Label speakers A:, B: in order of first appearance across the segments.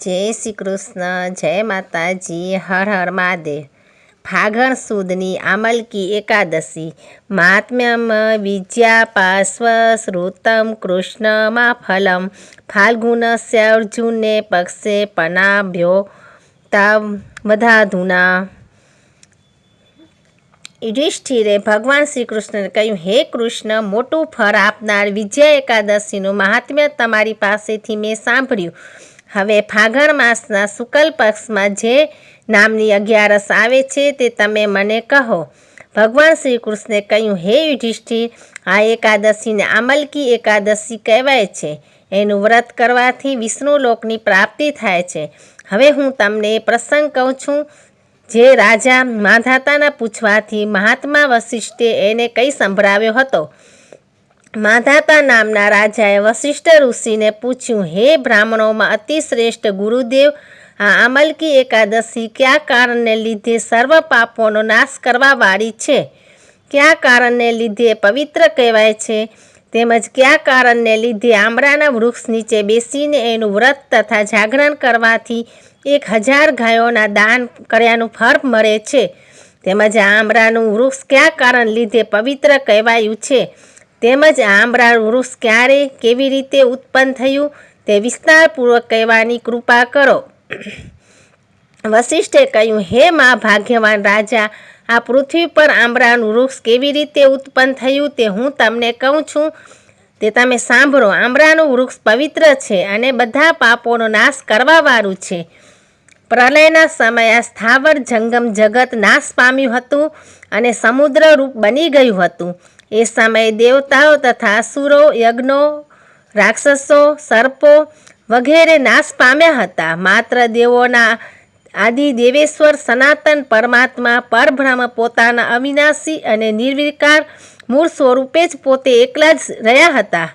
A: જય શ્રી કૃષ્ણ, જય માતાજી, હર હર મહાદેવ. ફાગણ સુદની આમલકી એકાદશી. મહાત્મ્યમ વિજ્યા પાર્શ્વ શ્રુતમ કૃષ્ણમાં ફલમ. ફાલ્ગુનસ્ય અર્જુને પક્ષે પનાભ્યો તવ વધાધુના યુધિષ્ઠિરે ભગવાન શ્રી કૃષ્ણને કહ્યું, હે કૃષ્ણ, મોટું ફળ આપનાર વિજય એકાદશીનું મહાત્મ્ય તમારી પાસેથી મેં સાંભળ્યું. હવે ફાગણ માસના શુકલ પક્ષમાં જે નામની અગિયારસ આવે છે તે તમે મને કહો. ભગવાન શ્રી કૃષ્ણે કહ્યું, હે યુધિષ્ઠિર, આ એકાદશીને આમલકી એકાદશી કહેવાય છે. એનું વ્રત કરવાથી વિષ્ણુ લોકની પ્રાપ્તિ થાય છે. હવે હું તમને એ પ્રસંગ કહું છું, જે રાજા માધાતાના પૂછવાથી મહાત્મા વશિષ્ઠે એને કંઈ સંભળાવ્યો હતો. માધાતા નામના રાજાએ વશિષ્ઠ ઋષિને પૂછ્યું, હે બ્રાહ્મણોમાં અતિ શ્રેષ્ઠ ગુરુદેવ, આ આમલકી એકાદશી કયા કારણને લીધે સર્વ પાપોનો નાશ કરવા વાળી છે? કયા કારણને લીધે પવિત્ર કહેવાય છે? તેમજ કયા કારણને લીધે આમળાના વૃક્ષ નીચે બેસીને એનું વ્રત તથા જાગરણ કરવાથી એક હજાર ગાયોના દાન કર્યાનું ફળ મળે છે? તેમજ આ વૃક્ષ કયા કારણ લીધે પવિત્ર કહેવાયું છે? તેમજ આંબળા વૃક્ષ ક્યારે કેવી રીતે ઉત્પન્ન થયું તે વિસ્તારપૂર્વક કહેવાની કૃપા કરો. વશિષ્ઠે કહ્યું, હે મા ભાગ્યવાન રાજા, આ પૃથ્વી પર આંબળાનું વૃક્ષ કેવી રીતે ઉત્પન્ન થયું તે હું તમને કહું છું. તે તમે સાંભળો આંબળાનું વૃક્ષ પવિત્ર છે અને બધા પાપોનો નાશ કરવાવાળું છે. પ્રલયના સમયે આ સ્થાવર જંગમ જગત નાશ પામ્યું હતું અને સમુદ્ર રૂપ બની ગયું હતું. એ સમયે દેવતાઓ તથા અસુરો, યજ્ઞો, રાક્ષસો, સર્પો વગેરે નાશ પામ્યા હતા. માત્ર દેવોના આદિ દેવેશ્વર, સનાતન પરમાત્મા, પરબ્રહ્મ પોતાના અવિનાશી અને નિર્વિકાર મૂળ સ્વરૂપે જ પોતે એકલા જ રહ્યા હતા.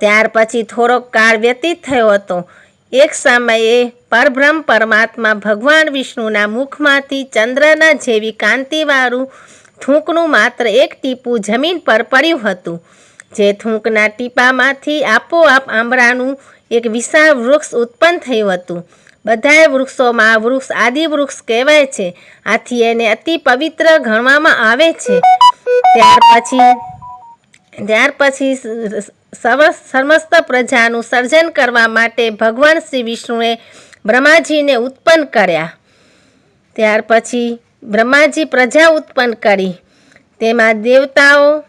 A: ત્યાર પછી થોડોક કાળ વ્યતીત થયો હતો. એક સમયે પરબ્રહ્મ પરમાત્મા ભગવાન વિષ્ણુના મુખમાંથી ચંદ્રના જેવી કાંતિવાળું થૂંકનું માત્ર એક ટીપું જમીન પર પડ્યું હતું. જે થૂંકના ટીપામાંથી આપોઆપ આંબળાનું એક વિશાળ વૃક્ષ ઉત્પન્ન થયું હતું. બધાએ વૃક્ષોમાં વૃક્ષ આદિ વૃક્ષ કહેવાય છે. આથી એને અતિ પવિત્ર ગણવામાં આવે છે. ત્યાર પછી ત્યાર પછી સમસ્ત પ્રજાનું સર્જન કરવા માટે ભગવાન શ્રી વિષ્ણુએ બ્રહ્માજીને ઉત્પન્ન કર્યા. ત્યાર પછી બ્રહ્માજી પ્રજા ઉત્પન્ન કરી. તેમાં દેવતાઓ,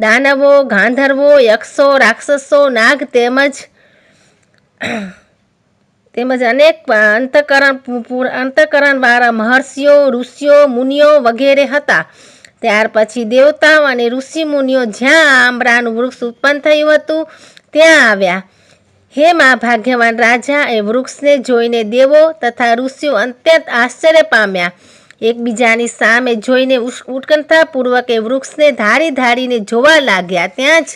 A: દાનવો, ગાંધર્વો, યક્ષો, રાક્ષસો, નાગ તેમજ તેમજ અનેક અંતકરણ અંતકરણવાળા મહર્ષિઓ, ઋષિઓ, મુનિઓ વગેરે હતા. ત્યાર પછી દેવતાઓ અને ઋષિ મુનિઓ જ્યાં આંબરાનું વૃક્ષ ઉત્પન્ન થયું હતું, ત્યાં આવ્યા. હે મા ભાગ્યવાન રાજા, એ વૃક્ષને જોઈને દેવો તથા ઋષિઓ અત્યંત આશ્ચર્ય પામ્યા. એકબીજાની સામે જોઈને ઉત્કંઠાપૂર્વક એ વૃક્ષને ધારી ધારીને જોવા લાગ્યા. ત્યાં જ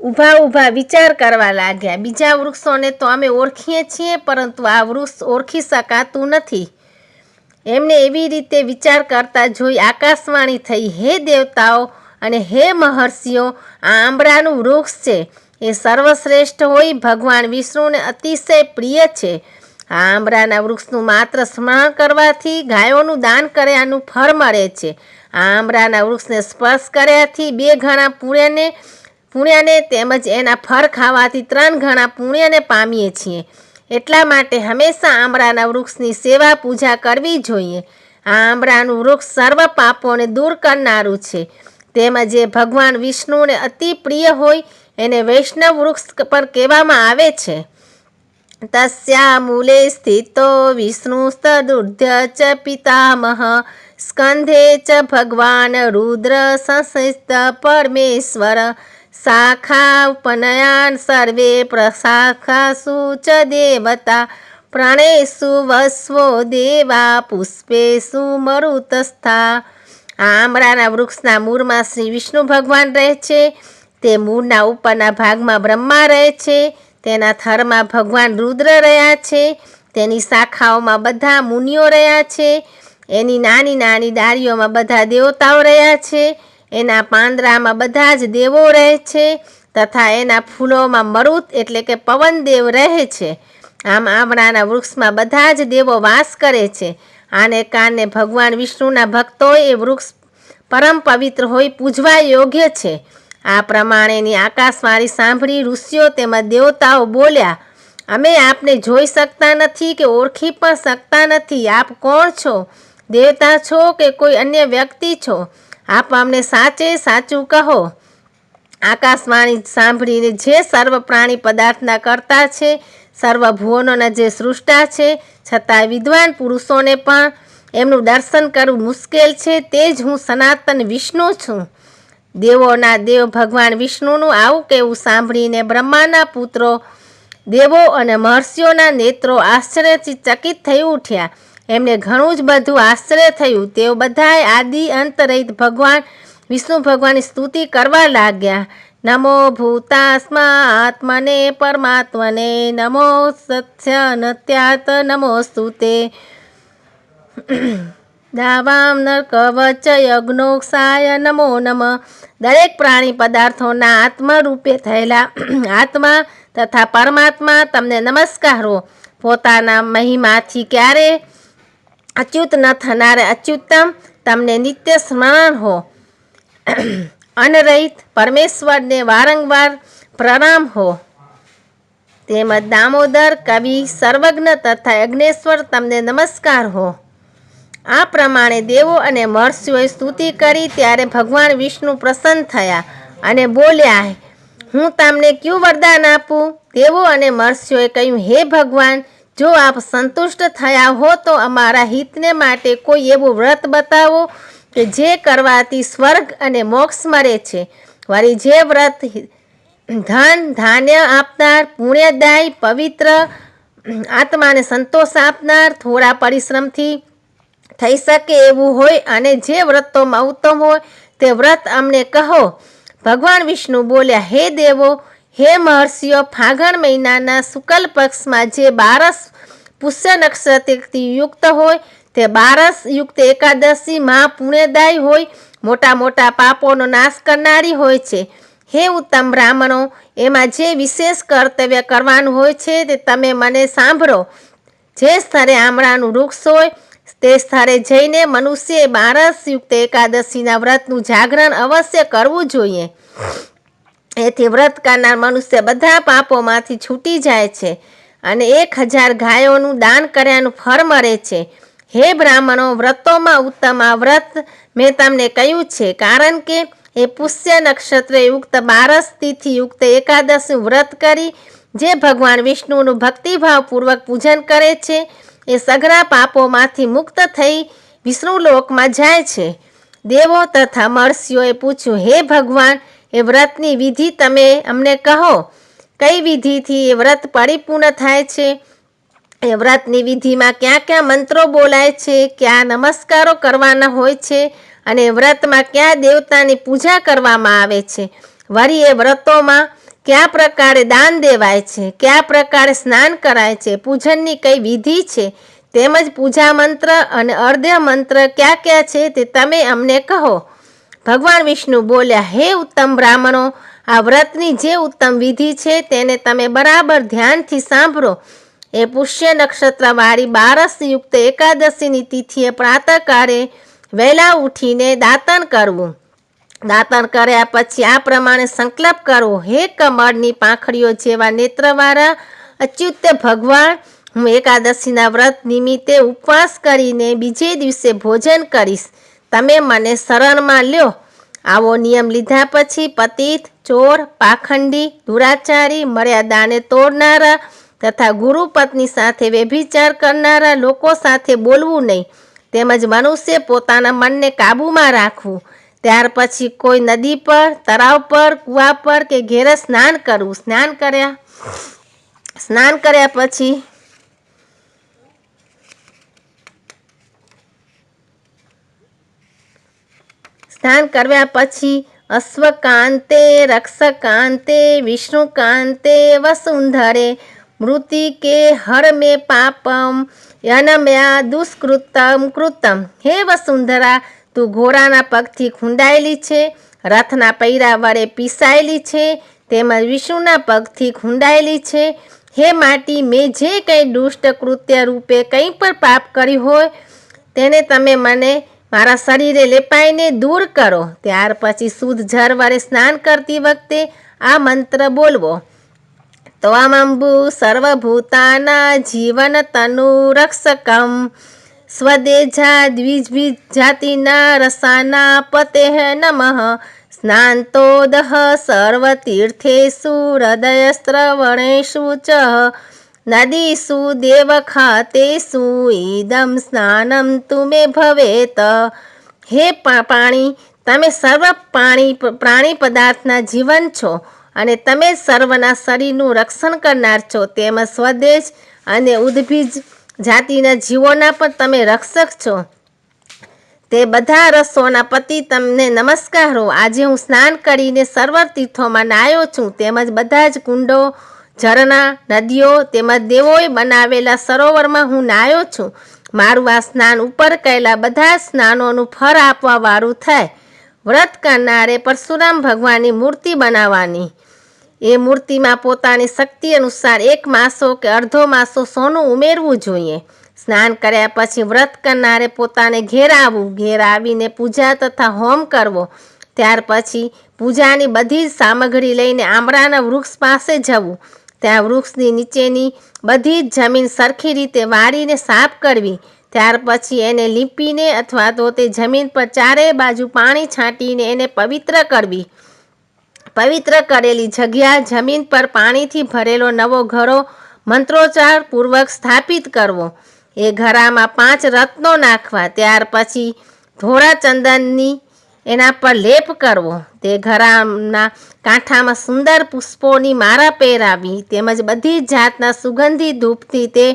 A: ઊભા ઊભા વિચાર કરવા લાગ્યા. બીજા વૃક્ષોને તો અમે ઓળખીએ છીએ, પરંતુ આ વૃક્ષ ઓળખી શકાતું નથી. એમને એવી રીતે વિચાર કરતા જોઈ આકાશવાણી થઈ, હે દેવતાઓ અને હે મહર્ષિઓ, આ આંબળાનું વૃક્ષ છે. એ સર્વશ્રેષ્ઠ હોય, ભગવાન વિષ્ણુને અતિશય પ્રિય છે. આંબળાના વૃક્ષનું માત્ર સ્મરણ કરવાથી ગાયોનું દાન કર્યાનું ફળ મળે છે. આંબળાના વૃક્ષને સ્પર્શ કર્યાથી બે ગણા પુણ્યને પુણ્યને તેમજ એના ફળ ખાવાથી ત્રણ ગણા પુણ્યને પામીએ છીએ. એટલા માટે હંમેશા આંબળાના વૃક્ષની સેવા પૂજા કરવી જોઈએ. આંબળાનું વૃક્ષ સર્વ પાપોને દૂર કરનારું છે. તેમજ એ ભગવાન વિષ્ણુને અતિ પ્રિય હોય, એને વૈષ્ણવ વૃક્ષ પર કહેવામાં આવે છે. તસ્યા મૂલે સ્થિતો વિષ્ણુસ્તદુર્ધ્ય ચ પિતામહ સ્કંધે ચ ભગવાન રુદ્ર સંસ્થિત પરમેશ્વર શાખા ઉપનયાન સર્વે પ્રશાખાસુ ચ દેવતા પ્રાણેશુ વસ્વો દેવા પુષ્પેશુ મરુતસ્થા આંબળાના વૃક્ષના મૂળમાં શ્રી વિષ્ણુ ભગવાન રહે છે તે મૂળના ઉપરના ભાગમાં બ્રહ્મા રહે છે। તેના થરમાં ભગવાન રુદ્ર રહ્યા છે, તેની શાખાઓમાં બધા મુનિઓ રહ્યા છે, એની નાની નાની ડાળીઓમાં બધા દેવતાઓ રહ્યા છે, એના પાંદડામાં બધા જ દેવો રહે છે તથા એના ફૂલોમાં મરુત એટલે કે પવનદેવ રહે છે. આમ આમળાના વૃક્ષમાં બધા જ દેવો વાસ કરે છે. આને કારણે ભગવાન વિષ્ણુના ભક્તોએ વૃક્ષ પરમ પવિત્ર હોય પૂજવા યોગ્ય છે. આ પ્રમાણેની આકાશવાણી સાંભળી ઋષિઓ તેમજ દેવતાઓ બોલ્યા, અમે આપને જોઈ શકતા નથી કે ઓળખી પણ શકતા નથી. આપ કોણ છો? દેવતા છો કે કોઈ અન્ય વ્યક્તિ છો? આપ અમને સાચે સાચું કહો. આકાશવાણી સાંભળીને જે સર્વ પ્રાણી પદાર્થના કરતા છે, સર્વ ભુવનોના જે સૃષ્ટા છે છતાં વિદ્વાન પુરુષોને પણ એમનું દર્શન કરવું મુશ્કેલ છે. તે જ હું સનાતન વિષ્ણુ છું. દેવોના દેવ ભગવાન વિષ્ણુનું આવું કહેવું સાંભળીને બ્રહ્માના પુત્રો, દેવો અને મહર્ષિઓના નેત્રો આશ્ચર્યથી ચકિત થઈ ઉઠ્યા. એમને ઘણું જ બધું આશ્ચર્ય થયું. તેઓ બધાએ આદિ અંત રહિત ભગવાન, વિષ્ણુ ભગવાનની સ્તુતિ કરવા લાગ્યા. નમો ભૂતાસ્મા આત્માને પરમાત્મને નમો સત્ય નત્યાત નમો સ્તુતે દાવામ કવચ યજ્ઞોક્ષાય નમો નમ. દરેક પ્રાણી પદાર્થોના આત્મરૂપે થયેલા આત્મા તથા પરમાત્મા તમને નમસ્કારો. પોતાના મહિમાથી ક્યારે અચ્યુત ન થનારે અચ્યુતમ તમને નિત્ય સ્મરણ હો. અનરહિત પરમેશ્વરને વારંવાર પ્રણામ હો. તેમજ દામોદર કવિ, સર્વજ્ઞ તથા યજ્ઞેશ્વર તમને નમસ્કાર હો. આ પ્રમાણે દેવો અને મહર્ષિઓએ સ્તુતિ કરી ત્યારે ભગવાન વિષ્ણુ પ્રસન્ન થયા અને બોલ્યા, હું તમને ક્યું વરદાન આપું? દેવો અને મહર્ષિઓએ કહ્યું, હે ભગવાન, જો આપ સંતુષ્ટ થયા હો તો અમારા હિતને માટે કોઈ એવું વ્રત બતાવો કે જે કરવાથી સ્વર્ગ અને મોક્ષ મળે છે. વળી જે વ્રત ધન, ધાન્ય આપનાર, પુણ્યદાય, પવિત્ર, આત્માને સંતોષ આપનાર, થોડા પરિશ્રમથી થઈ શકે એવું હોય અને જે વ્રતોમાં ઉત્તમ હોય તે વ્રત અમને કહો. ભગવાન વિષ્ણુ બોલ્યા, હે દેવો, હે મહર્ષિઓ, ફાગણ મહિનાના શુકલ પક્ષમાં જે બારસ પુષ્ય નક્ષત્રથી યુક્ત હોય, તે બારસ યુક્ત એકાદશી મહા પુણ્યદાય હોય, મોટા મોટા પાપોનો નાશ કરનારી હોય છે. હે ઉત્તમ બ્રાહ્મણો, એમાં જે વિશેષ કર્તવ્ય કરવાનું હોય છે તે તમે મને સાંભળો. જે સ્થળે આમળાનું વૃક્ષ હોય તે સ્થળે જઈને મનુષ્યએ બારસ યુક્ત એકાદશીના વ્રતનું જાગરણ અવશ્ય કરવું જોઈએ. એથી વ્રત કરનાર મનુષ્ય બધા પાપોમાંથી છૂટી જાય છે અને એક હજાર ગાયોનું દાન કર્યાનું ફળ મળે છે. હે બ્રાહ્મણો, વ્રતોમાં ઉત્તમ આ વ્રત મેં તમને કહ્યું છે કારણ કે એ પુષ્ય નક્ષત્ર યુક્ત બારસ તિથિ યુક્ત એકાદશનું વ્રત કરી જે ભગવાન વિષ્ણુનું ભક્તિભાવપૂર્વક પૂજન કરે છે. એ સઘળા પાપોમાંથી મુક્ત થઈ વિષ્ણુ લોકમાં જાય છે. દેવો તથા મહર્ષિઓએ પૂછ્યું, હે ભગવાન, એ વ્રતની વિધિ તમે અમને કહો, કઈ વિધિથી એ વ્રત પરિપૂર્ણ થાય છે? એ વ્રતની વિધિમાં ક્યાં ક્યાં મંત્રો બોલાય છે? ક્યાં નમસ્કારો કરવાના હોય છે? અને વ્રતમાં કયા દેવતાની પૂજા કરવામાં આવે છે? વળી એ વ્રતોમાં કયા પ્રકારે દાન દેવાય છે? કયા પ્રકારે સ્નાન કરાય છે? પૂજનની કઈ વિધિ છે? તેમજ પૂજા મંત્ર અને અર્ધ્ય મંત્ર ક્યાં ક્યાં છે તે તમે અમને કહો. ભગવાન વિષ્ણુ બોલ્યા, હે ઉત્તમ બ્રાહ્મણો, આ વ્રતની જે ઉત્તમ વિધિ છે તેને તમે બરાબર ધ્યાનથી સાંભળો. એ પુષ્ય નક્ષત્રવાળી બારસ યુક્ત એકાદશીની તિથિએ પ્રાતઃકાળે વહેલા ઉઠીને દાતન કરવું. દાતન કર્યા પછી આ પ્રમાણે સંકલ્પ કરવો હે કમળની પાંખડીઓ જેવા નેત્રવાળા, અચ્યુત ભગવાન, હું એકાદશીના વ્રત નિમિત્તે ઉપવાસ કરીને બીજે દિવસે ભોજન કરીશ. તમે મને શરણમાં લ્યો. આવો નિયમ લીધા પછી પતિત, ચોર, પાખંડી, દુરાચારી, મર્યાદાને તોડનારા તથા ગુરુ પત્ની સાથે વ્યભિચાર કરનારા લોકો સાથે બોલવું નહીં. તેમજ મનુષ્ય પોતાના મનને કાબૂમાં રાખવું. ત્યાર પછી કોઈ નદી પર, તળાવ પર, કૂવા પર કે ઘેરે સ્નાન કરવું. સ્નાન કર્યા. સ્નાન કર્યા પછી સ્નાન કર્યા પછી અશ્વકાંતે, રક્ષકાંતે, વિષ્ણુકાંતે, વસુંધરે મૃતિ કે હર મે પાપમ યનમ્યા દુષ્કૃતમ કૃતમ. હે વસુંધરા તું ઘોડાના પગથી ખૂંડાયેલી છે, રથના પૈરા વડે પીસાયેલી છે, તેમજ વિષ્ણુના પગથી ખૂંડાયેલી છે. હે માટી, મેં જે કંઈ દુષ્ટ કૃત્ય રૂપે કંઈ પણ પાપ કર્યું હોય, તેને તમે મને મારા શરીરે લેપાઈને દૂર કરો. ત્યાર પછી શુદ્ધ જળ વડે સ્નાન કરતી વખતે આ મંત્ર બોલવો. ત્વમંબુ સર્વભૂતાના જીવન તનુ રક્ષકમ સ્વદેજા દ્વિજજાતિના રસાના પતે નમઃ. સ્નાંતોદહ સર્વતીર્થેષુ શ્રવણેશુ ચ. નદીષુ દેવખાતેષુ ઇદમ સ્નાનમ તુમે ભવેત. હે પાણી, તમે સર્વ પાણી પ્રાણી પદાર્થના જીવન છો અને તમે સર્વના શરીરનું રક્ષણ કરનાર છો. તેમજ સ્વદેશ અને ઉદ્ભિજ જાતિના જીવોના પણ તમે રક્ષક છો. તે બધા રસોના પતિ તમને નમસ્કારો. આજે હું સ્નાન કરીને સર્વ તીર્થોમાં નાહ્યો છું. તેમજ બધા જ કુંડો, ઝરણા, નદીઓ તેમજ દેવોએ બનાવેલા સરોવરમાં હું નાહ્યો છું. મારું આ સ્નાન ઉપર કરેલા બધા સ્નાનોનું ફળ આપવા વાળું થાય. વ્રત કરનારે પરશુરામ ભગવાનની મૂર્તિ બનાવવાની. એ મૂર્તિમાં પોતાની શક્તિ અનુસાર એક માસો કે અડધો માસો સોનું ઉમેરવું જોઈએ. સ્નાન કર્યા પછી વ્રત કરનારે પોતાને ઘેર આવવું, ઘેર આવીને પૂજા તથા હોમ કરવો. ત્યાર પછી પૂજાની બધી જ સામગ્રી લઈને આંબળાના વૃક્ષ પાસે જવું. ત્યાં વૃક્ષની નીચેની બધી જ જમીન સરખી રીતે વાળીને સાફ કરવી. ત્યાર પછી એને લીંપીને અથવા તો તે જમીન પર ચારે બાજુ પાણી છાંટીને એને પવિત્ર કરવી. પવિત્ર કરેલી જગ્યા જમીન પર પાણીથી ભરેલો નવો ઘરો મંત્રોચ્ચાર પૂર્વક સ્થાપિત કરવો. એ ઘરામાં પાંચ રત્નો નાખવા. ત્યાર પછી ધોળા ચંદનની એના પર લેપ કરવો. તે ઘરાના કાંઠામાં સુંદર પુષ્પોની માળા પહેરાવી તેમજ બધી જાતના સુગંધી ધૂપથી તે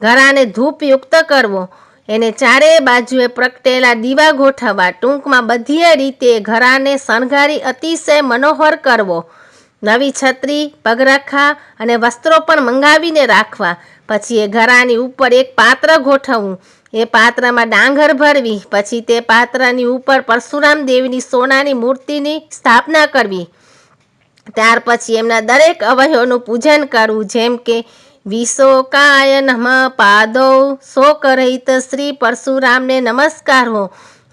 A: ઘરાને ધૂપયુક્ત કરવો. એને ચારે બાજુએ પ્રગટેલા દીવા ગોઠવવા ટૂંકમાં બધીય રીતે ઘરાને શણગારી અતિશય મનોહર કરવો. નવી છત્રી, પગરખા અને વસ્ત્રો પણ મંગાવીને રાખવા. પછી એ ઘરાની ઉપર એક પાત્ર ગોઠવવું. એ પાત્રમાં ડાંગર ભરવી. પછી તે પાત્રની ઉપર પરશુરામ દેવની સોનાની મૂર્તિની સ્થાપના કરવી. ત્યાર પછી એમના દરેક અવયવનું પૂજન કરવું, જેમ કે વિશોકાય નમ પાદો. શોકરહિત શ્રી પરશુરામને નમસ્કાર હો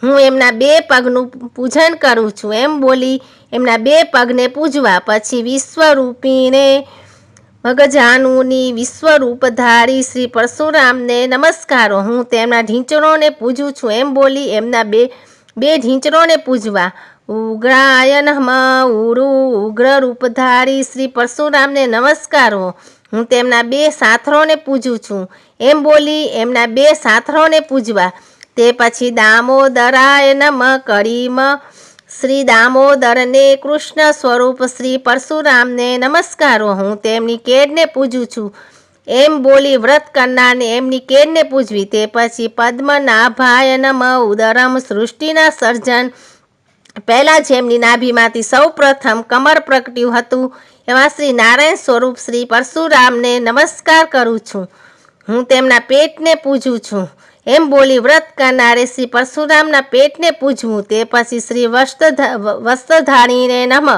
A: હું એમના બે પગનું પૂજન કરું છું. એમ બોલી એમના બે પગને પૂજવા પછી વિશ્વરૂપીને મગજાનુની વિશ્વરૂપધારી શ્રી પરશુરામને નમસ્કારો. હું તેમના ઢીંચણોને પૂજું છું. એમ બોલી એમના બે બે ઢીંચણોને પૂજવા. ઉગ્રાય નમ ઉરુ ઉગ્ર રૂપધારી શ્રી પરશુરામને નમસ્કારો હું તેમના બે સાથરોને પૂજું છું. એમ બોલી એમના બે સાથરોને પૂજવા. તે પછી દામોદરાય નમ કરીમ. શ્રી દામોદરને કૃષ્ણ સ્વરૂપ શ્રી પરશુરામને નમસ્કારો. હું તેમની કેડને પૂજું છું. એમ બોલી વ્રત કરનારને એમની કેડને પૂજવી. તે પછી પદ્મનાભાય નમ ઉદરમ સૃષ્ટિના સર્જન. પહેલાં જેમની નાભીમાંથી સૌ પ્રથમ કમર પ્રગટ્યું હતું એવા શ્રી નારાયણ સ્વરૂપ શ્રી પરશુરામને નમસ્કાર કરું છું. હું તેમના પેટને પૂજું છું. એમ બોલી વ્રત કરનારે શ્રી પરશુરામના પેટને પૂજવું. તે પછી શ્રી વસ્ત્ર વસ્ત્રધારીને નમ.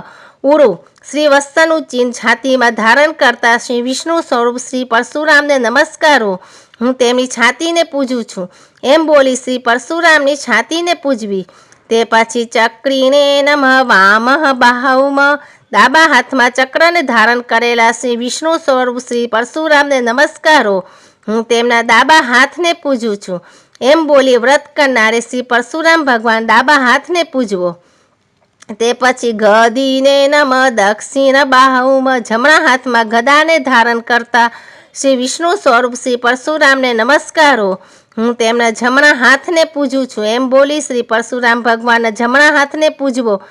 A: ઉરુ શ્રી વસ્ત્રનું ચિહ્ન છાતીમાં ધારણ કરતા શ્રી વિષ્ણુ સ્વરૂપ શ્રી પરશુરામને નમસ્કારો. હું તેમની છાતીને પૂજું છું. એમ બોલી શ્રી પરશુરામની છાતીને પૂજવી. તે પછી ચક્રીને નમ. વામહ બાહુમ. ડાબા હાથમાં ચક્રને ધારણ કરેલા શ્રી વિષ્ણુ સ્વરૂપ શ્રી પરશુરામને નમસ્કારો. હું તેમના ડાબા હાથને પૂજું છું. એમ બોલી વ્રત કરનારે શ્રી પરશુરામ ભગવાન ડાબા હાથને પૂજવો. તે પછી ગદીને નમ દક્ષિણ બાહુમાં જમણા હાથમાં ગદાને ધારણ કરતા શ્રી વિષ્ણુ સ્વરૂપ શ્રી પરશુરામને નમસ્કારો. હું તેમના જમણા હાથને પૂજું છું. એમ બોલી શ્રી પરશુરામ ભગવાનના જમણા હાથને પૂજવો.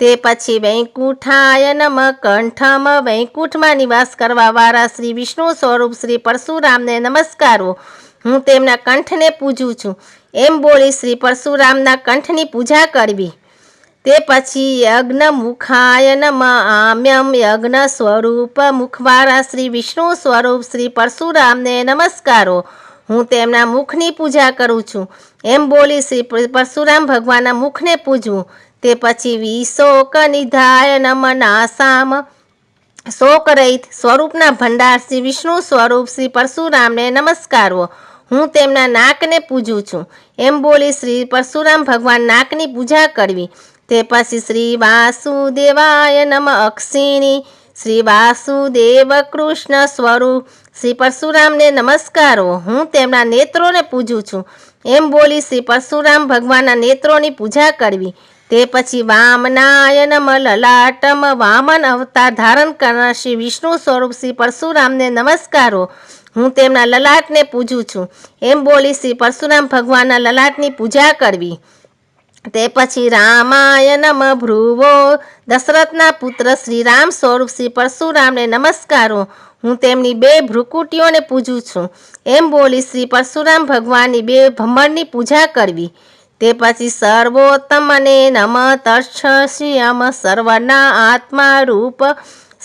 A: તે પછી વૈકુંઠાય કંઠમ. વૈકુંઠમાં નિવાસ કરવાવાળા શ્રી વિષ્ણુ સ્વરૂપ શ્રી પરશુરામને નમસ્કારો. હું તેમના કંઠને પૂજું છું. એમ બોલી શ્રી પરશુરામના કંઠની પૂજા કરવી. તે પછી યજ્ઞ મુખાય આમ્યમ. યજ્ઞ સ્વરૂપ મુખવાળા શ્રી વિષ્ણુ સ્વરૂપ શ્રી પરશુરામને નમસ્કારો. હું તેમના મુખની પૂજા કરું છું. એમ બોલી શ્રી પરશુરામ ભગવાનના મુખને પૂજવું. તે પછી વિશોક નિધાય નમ નાસામ શોક રહિત સ્વરૂપના ભંડાર શ્રી વિષ્ણુ સ્વરૂપ શ્રી પરશુરામને નમસ્કારો હું તેમના નાકને પૂજું છું. એમ બોલી શ્રી પરશુરામ ભગવાન નાકની પૂજા કરવી. તે પછી શ્રી વાસુદેવાય નમ અક્ષિણી. શ્રી વાસુદેવ કૃષ્ણ સ્વરૂપ શ્રી પરશુરામને નમસ્કારો હું તેમના નેત્રોને પૂજું છું. એમ બોલી શ્રી પરશુરામ ભગવાનના નેત્રોની પૂજા કરવી. તે પછી વામનાયન મલલાટમ લલાટમ વામન અવતાર ધારણ કરનાર શ્રી વિષ્ણુ સ્વરૂપ શ્રી પરશુરામને નમસ્કારો. હું તેમના લલાટને પૂજું છું. એમ બોલી શ્રી પરશુરામ ભગવાનના લલાટની પૂજા કરવી. તે પછી રામાયણમ ભ્રુવો, દશરથના પુત્ર શ્રી રામ સ્વરૂપ શ્રી પરશુરામને નમસ્કારો. હું તેમની બે ભ્રુકુટીઓને પૂજું છું. એમ બોલી શ્રી પરશુરામ ભગવાનની બે ભમરની પૂજા કરવી. તે પછી સર્વોત્તમને નમ તર્ષશ્યામ સર્વના આત્મા રૂપ.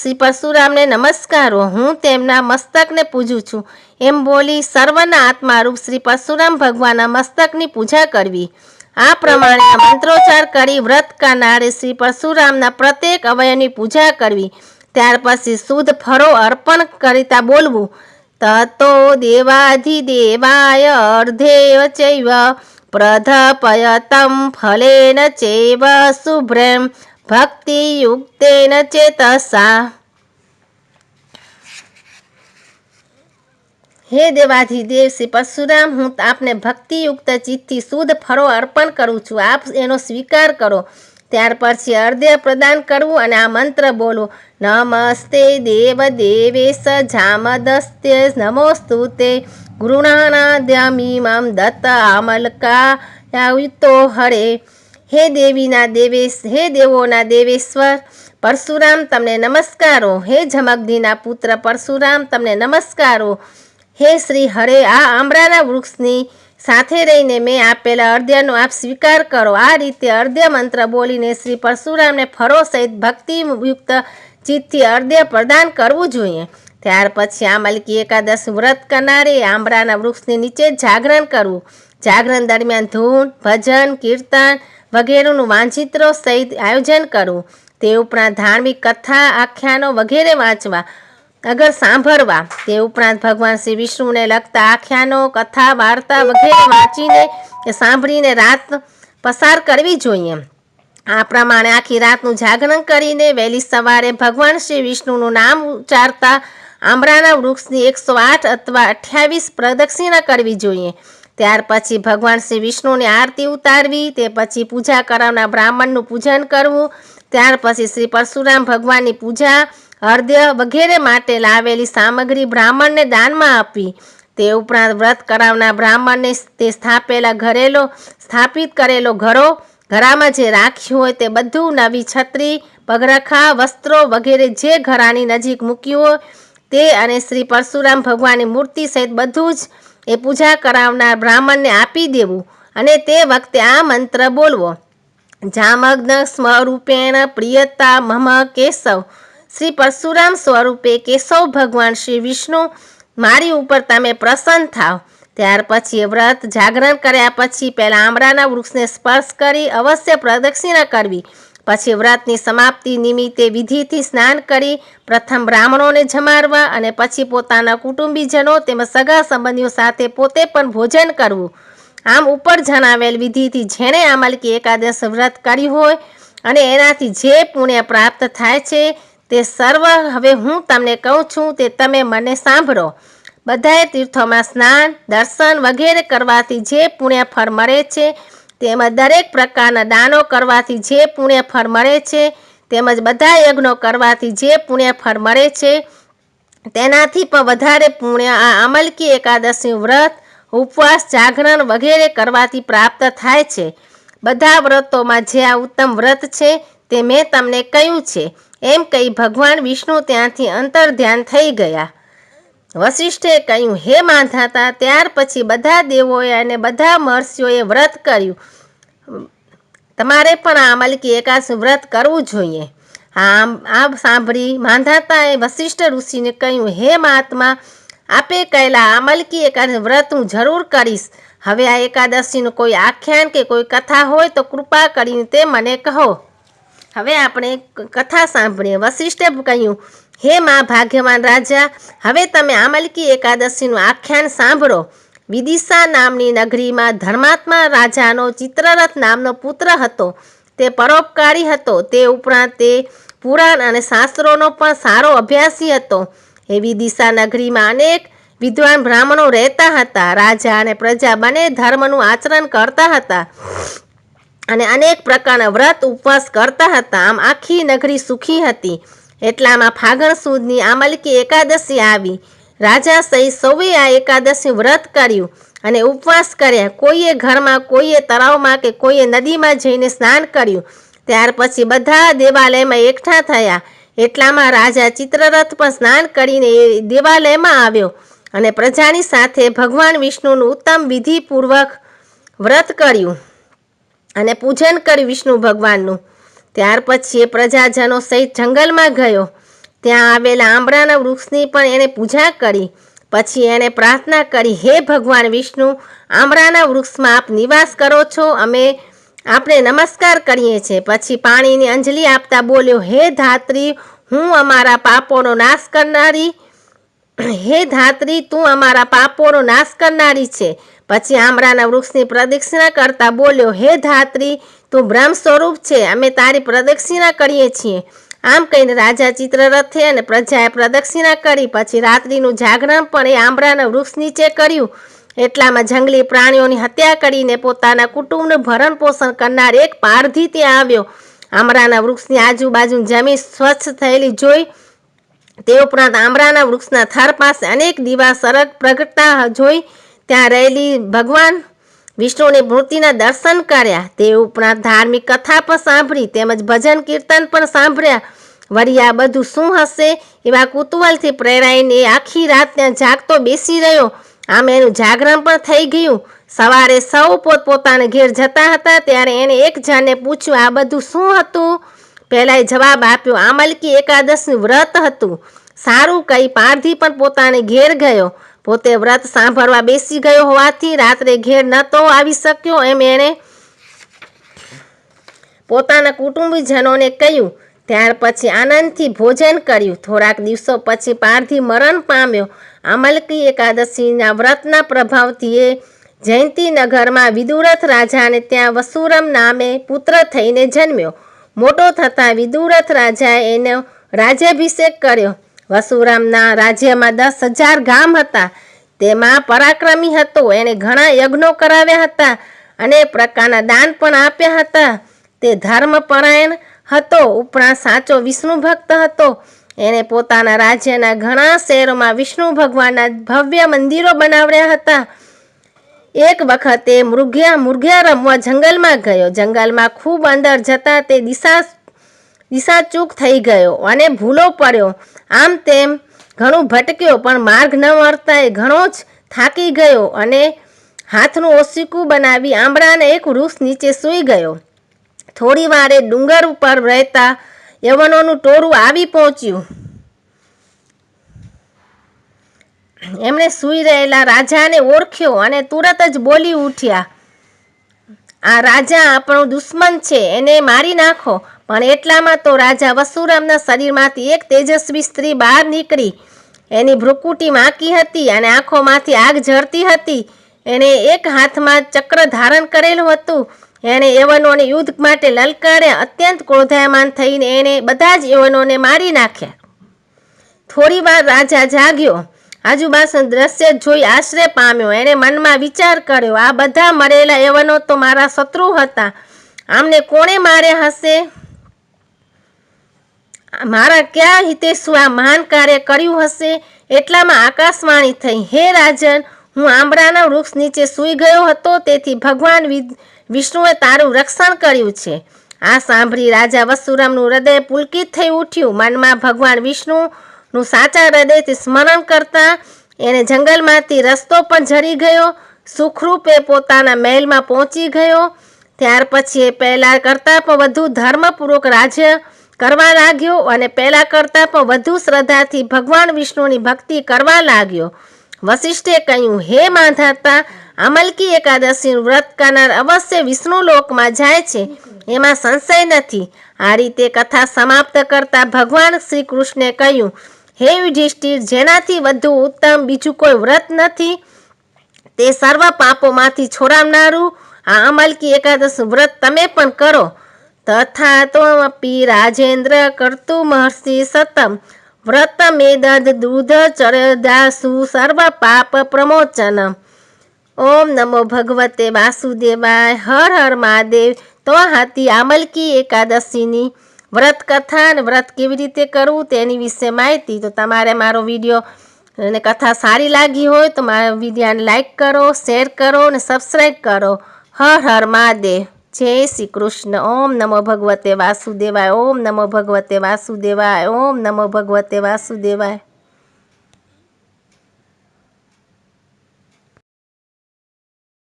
A: શ્રી પરશુરામને નમસ્કારો. હું તેમના મસ્તકને પૂજું છું. એમ બોલી સર્વના આત્મા રૂપ શ્રી પરશુરામ ભગવાનના મસ્તકની પૂજા કરવી. આ પ્રમાણે મંત્રોચ્ચાર કરી વ્રત કરનારે શ્રી પરશુરામના પ્રત્યેક અવયવની પૂજા કરવી. ત્યાર પછી શુદ્ધ ફરો અર્પણ કરીતા બોલવું. તતો દેવાધિદેવાય અર્ધેવ ચૈવ પ્રધપયતમ फलेन चैव शुभ्रं, भक्तियुक्तेन चेतसा। હે દેવાધિદેવ શ્રી પરશુરામ હું આપને ભક્તિયુક્ત ચિત્તથી શુદ્ધ ફળો અર્પણ કરું છું. આપ એનો સ્વીકાર કરો. ત્યાર પછી અર્ધ્ય પ્રદાન કરવું અને આ મંત્ર બોલો. નમસ્તે દેવ દેવેશ, જામદસ્તે નમોસ્તુ તે ગૃણાનાદ્યમીમમ દત્ત આમલકા યાયુતો હરે. હે દેવીના દેવેશ હે દેવોના દેવેશ્વર, પરશુરામ તમને નમસ્કારો. હે જમગદીના પુત્ર પરશુરામ તમને નમસ્કારો. હે શ્રી હરે, આ આંબળાના વૃક્ષની સાથે રહીને મેં આપેલા અર્ધ્યનો આપ સ્વીકાર કરો. આ રીતે અર્ધ્ય મંત્ર બોલીને શ્રી પરશુરામને ફરો સહિત ભક્તિયુક્ત ચિત્તથી અર્ધ્ય પ્રદાન કરવું જોઈએ. ત્યાર પછી આ મલકી એકાદશ વ્રત કરનારે આંબળાના વૃક્ષની નીચે જાગરણ કરવું. જાગરણ દરમિયાન ધૂન, ભજન, કીર્તન વગેરેનું વાંચિત્રો સહિત આયોજન કરવું. તે ઉપરાંત ધાર્મિક કથા, આખ્યાનો વગેરે વાંચવા, અગર સાંભળવા. તે ઉપરાંત ભગવાન શ્રી વિષ્ણુને લગતા આખ્યાનો, કથા, વાર્તા વગેરે વાંચીને કે સાંભળીને રાત પસાર કરવી જોઈએ. આ પ્રમાણે આખી રાતનું જાગરણ કરીને વહેલી સવારે ભગવાન શ્રી વિષ્ણુનું નામ ઉચ્ચારતા આંબળાના વૃક્ષની એકસો આઠ અથવા અઠ્યાવીસ પ્રદક્ષિણા કરવી જોઈએ. ત્યાર પછી ભગવાન શ્રી વિષ્ણુની આરતી ઉતારવી, તે પછી પૂજા કરાવનાર બ્રાહ્મણનું પૂજન કરવું, ત્યાર પછી શ્રી પરશુરામ ભગવાનની પૂજા હરદય વગેરે માટે લાવેલી સામગ્રી બ્રાહ્મણને દાનમાં આપવી. તે ઉપરાંત વ્રત કરાવનાર બ્રાહ્મણને તે સ્થાપેલા ઘરેલો, સ્થાપિત કરેલો ઘરો, ઘરામાં જે રાખ્યું હોય તે બધું નવી છત્રી, પગરખા, વસ્ત્રો વગેરે જે ઘરાની નજીક મૂક્યું હોય તે અને શ્રી પરશુરામ ભગવાનની મૂર્તિ સહિત બધું જ એ પૂજા કરાવનાર બ્રાહ્મણને આપી દેવું અને તે વખતે આ મંત્ર બોલવો. જામગ્ન સ્વરૂપેણ પ્રિયતા મમ કેશવ. શ્રી પરશુરામ સ્વરૂપે કેશવ ભગવાન શ્રી વિષ્ણુ મારી ઉપર તમે પ્રસન્ન થાવ. ત્યાર પછી વ્રત જાગરણ કર્યા પછી પહેલાં આમળાના વૃક્ષને સ્પર્શ કરી અવશ્ય પ્રદક્ષિણા કરવી. પછી વ્રતની સમાપ્તિ નિમિત્તે વિધિથી સ્નાન કરી પ્રથમ બ્રાહ્મણોને જમાડવા અને પછી પોતાના કુટુંબીજનો તેમજ સગા સંબંધીઓ સાથે પોતે પણ ભોજન કરવું. આમ ઉપર જણાવેલ વિધિથી જેણે આમલકી એકાદશ વ્રત કર્યું હોય અને એનાથી જે પુણ્ય પ્રાપ્ત થાય છે તે સર્વ હવે હું તમને કહું છું તે તમે મને સાંભળો. બધાએ તીર્થોમાં સ્નાન, દર્શન વગેરે કરવાથી જે પુણ્ય ફળ મળે છે તેમજ દરેક પ્રકારના દાનો કરવાથી જે પુણ્યફળ મળે છે, તેમજ બધા યજ્ઞો કરવાથી જે પુણ્યફળ મળે છે, તેનાથી પણ વધારે પુણ્ય આ અમલકી એકાદશી વ્રત, ઉપવાસ, જાગરણ વગેરે કરવાથી પ્રાપ્ત થાય છે. બધા વ્રતોમાં જે આ ઉત્તમ વ્રત છે, તે મેં તમને કહ્યું છે. એમ કહી ભગવાન વિષ્ણુ ત્યાંથી અંતર ધ્યાન થઈ ગયા. વશિષ્ઠે કહ્યું, હે માંધાતા, ત્યાર પછી બધા દેવોએ અને બધા મહર્ષિઓએ વ્રત કર્યું. તમારે પણ આ મલકી એકાશ વ્રત કરવું જોઈએ. આમ આ સાંભળી માંધાતાએ વશિષ્ઠ ઋષિને કહ્યું, હે મહાત્મા, આપે કહેલા, આ મલકી એકાદશ વ્રત હું જરૂર કરીશ. હવે આ એકાદશીનું કોઈ આખ્યાન કે કોઈ કથા હોય તો કૃપા કરીને તે મને કહો. હવે આપણે કથા સાંભળીએ. વશિષ્ઠે કહ્યું હે મા ભાગ્યવાન રાજા, હવે તમે આમલકી એકાદશીનું આખ્યાન સાંભળો. વિદિશા નામની નગરીમાં ધર્માત્મા રાજાનો ચિત્રરથ નામનો પુત્ર હતો. તે પરોપકારી હતો. તે ઉપરાંત તે પુરાણ અને શાસ્ત્રોનો પણ સારો અભ્યાસી હતો. એ વિદિશા નગરીમાં અનેક વિદ્વાન બ્રાહ્મણો રહેતા હતા. રાજા અને પ્રજા બંને ધર્મનું આચરણ કરતા હતા અને અનેક પ્રકારના વ્રત ઉપવાસ કરતા હતા. આમ આખી નગરી સુખી હતી. એટલામાં ફાગણ સુદની આમલકી એકાદશી આવી. રાજા સહિત સૌએ આ એકાદશી વ્રત કર્યું અને ઉપવાસ કર્યા. કોઈએ ઘરમાં, કોઈએ તળાવમાં કે કોઈએ નદીમાં જઈને સ્નાન કર્યું. ત્યાર પછી બધા દેવાલયમાં એકઠા થયા. એટલામાં રાજા ચિત્રરથ પર સ્નાન કરીને એ દેવાલયમાં આવ્યો અને પ્રજાની સાથે ભગવાન વિષ્ણુનું ઉત્તમ વિધિપૂર્વક વ્રત કર્યું અને પૂજન કર્યું વિષ્ણુ ભગવાનનું. ત્યાર પછી એ પ્રજાજનો સહિત જંગલમાં ગયો. ત્યાં આવેલા આંબળાના વૃક્ષની પણ એણે પૂજા કરી. પછી એણે પ્રાર્થના કરી, હે ભગવાન વિષ્ણુ, આંબળાના વૃક્ષમાં આપ નિવાસ કરો છો, અમે આપણે નમસ્કાર કરીએ છીએ. પછી પાણીની અંજલિ આપતા બોલ્યો, હે ધાત્રી, હું અમારા પાપોનો નાશ કરનારી, હે ધાત્રી, તું અમારા પાપોનો નાશ કરનારી છે. પછી આંબળાના વૃક્ષની પ્રદક્ષિણા કરતા બોલ્યો, હે ધાત્રી તું બ્રહ્મ સ્વરૂપ છે. અમે તારી પ્રદક્ષિણા કરીએ છીએ. આમ કહીને રાજા ચિત્રરથે અને પ્રજાએ પ્રદક્ષિણા કરી. પછી રાત્રિનું જાગરણ પણ એ આંબળાના વૃક્ષ નીચે કર્યું. એટલામાં જંગલી પ્રાણીઓની હત્યા કરીને પોતાના કુટુંબનું ભરણ પોષણ કરનાર એક પારધી ત્યાં આવ્યો. આંબળાના વૃક્ષની આજુબાજુ જમીન સ્વચ્છ થયેલી જોઈ તે ઉપરાંત આંબળાના વૃક્ષના થર પાસે અનેક દીવા સરગ પ્રગટતા જોઈ. ત્યાં રહેલી ભગવાન વિષ્ણુની મૂર્તિના દર્શન કર્યા. તે ઉપરાંત ધાર્મિક કથા પણ સાંભળી તેમજ ભજન કીર્તન પણ સાંભળ્યા. વળી આ બધું શું હશે? એવા કુતૂહલથી પ્રેરાઈને આખી રાત ત્યાં જાગતો બેસી રહ્યો. આમ એનું જાગરણ પણ થઈ ગયું. સવારે સૌ પોતપોતાને ઘેર જતા હતા ત્યારે એણે એક જણને પૂછ્યું, આ બધું શું હતું? પહેલાંએ જવાબ આપ્યો આમલકી એકાદશનું વ્રત હતું. સારું કહી પારધી પણ પોતાને ઘેર ગયો. પોતે વ્રત સાંભળવા બેસી ગયો હોવાથી રાત્રે ઘેર નહોતો આવી શક્યો એમ એણે પોતાના કુટુંબીજનોને કહ્યું, ત્યાર પછી આનંદથી ભોજન કર્યું. થોડાક દિવસો પછી પારથી મરણ પામ્યો. આમલકી એકાદશીના વ્રતના પ્રભાવથી એ જયંતીનગરમાં વિદુરથ રાજાને ત્યાં વસુરમ નામે પુત્ર થઈને જન્મ્યો. મોટો થતાં વિદુરથ રાજાએ એનો રાજ્યાભિષેક કર્યો. વસુરામના રાજ્યમાં દસ હજાર ગામ હતા. તેમાં પરાક્રમી હતો. એણે ઘણા યજ્ઞો કરાવ્યા હતા અને પ્રકારના દાન પણ આપ્યા હતા. તે ધર્મપરાયણ હતો. ઉપરાંત સાચો વિષ્ણુ ભક્ત હતો. એણે પોતાના રાજ્યના ઘણા શહેરોમાં વિષ્ણુ ભગવાનના ભવ્ય મંદિરો બનાવ્યા હતા. એક વખતે મૃગ્યા મૃગ્યા રમવા જંગલમાં ગયો. જંગલમાં ખૂબ અંદર જતા તે દિશા દિશા ચૂક થઈ ગયો અને ભૂલો પડ્યો. આમ તેમ ઘણું ભટક્યો, પણ માર્ગ ન મળતા ઘણો જ થાકી ગયો અને હાથનું ઓશીકું બનાવી આંબળાને એક વૃક્ષ નીચે સૂઈ ગયો. થોડી વારે ડુંગર ઉપર રહેતા યવનોનું ટોળું આવી પહોંચ્યું. એમણે સૂઈ રહેલા રાજાને ઓળખ્યો અને તુરત જ બોલી ઉઠ્યા, આ રાજા આપણો દુશ્મન છે, એને મારી નાખો પણ એટલામાં તો રાજા વસુરામના શરીરમાંથી એક તેજસ્વી સ્ત્રી બહાર નીકળી. એની ભ્રુકુટી માકી હતી અને આંખોમાંથી આગ ઝરતી હતી. એણે એક હાથમાં ચક્ર ધારણ કરેલું હતું. એણે યવનોને યુદ્ધ માટે લલકાર્યા, અત્યંત ક્રોધાયમાન થઈને એણે બધા જ યવનોને મારી નાખ્યા. થોડી વાર રાજા જાગ્યો. આજુબાજુનું દ્રશ્ય જોઈ આશરે પામ્યો. એણે મનમાં વિચાર કર્યો, આ બધા મરેલા યવનો તો મારા શત્રુ હતા. આમને કોણે માર્યા હશે? મારા ક્યાં હિતેશુ આ મહાન કાર્ય કર્યું હશે? એટલામાં આકાશવાણી થઈ, હે રાજન, હું આંબળાના વૃક્ષ નીચે સૂઈ ગયો હતો, તેથી ભગવાન વિષ્ણુએ તારું રક્ષણ કર્યું છે. આ સાંભળી રાજા વસુરામનું હૃદય પુલકિત થઈ ઉઠ્યું. મનમાં ભગવાન વિષ્ણુનું સાચા હૃદયથી સ્મરણ કરતા એને જંગલમાંથી રસ્તો પણ જરી ગયો, સુખરૂપે પોતાના મહેલમાં પહોંચી ગયો. ત્યાર પછી એ પહેલાં કરતાં પણ વધુ ધર્મપૂર્વક રાજ્ય કરવા લાગ્યો અને પહેલાં કરતાં પણ વધુ શ્રદ્ધાથી ભગવાન વિષ્ણુની ભક્તિ કરવા લાગ્યો. વશિષ્ઠે કહ્યું, હે માધાતા અમલકી એકાદશીનું વ્રત કરનાર અવશ્ય વિષ્ણુ લોકમાં જાય છે. એમાં સંશય નથી. આ રીતે કથા સમાપ્ત કરતા ભગવાન શ્રી કૃષ્ણે કહ્યું, હે યુધિષ્ઠિર, જેનાથી વધુ ઉત્તમ બીજું કોઈ વ્રત નથી? તે સર્વ પાપોમાંથી છોડાવનારું આ અમલકી એકાદશ વ્રત તમે પણ કરો. તથા તોપી રાજેન્દ્ર કરતું મહર્ષિ સતમ વ્રત મેદદ દૂધ ચરદાસુ સર્વ પાપ પ્રમોચન ઓમ નમો ભગવતે વાસુદેવાય હર હર મહાદેવ તો હાથી આમલકી એકાદશીની વ્રત કથા અને વ્રત કેવી રીતે કરવું તેની વિશે માહિતી. તો તમારે મારો વીડિયો અને કથા સારી લાગી હોય તો મારા વિડીયાને લાઈક કરો, શેર કરો અને સબસ્ક્રાઈબ કરો. હર હર મહાદેવ. જય શ્રી કૃષ્ણ. ઓમ નમો ભગવતે વાસુદેવાય. ઓમ નમો ભગવતે વાસુદેવાય. ઓમ નમો ભગવતે વાસુદેવાય.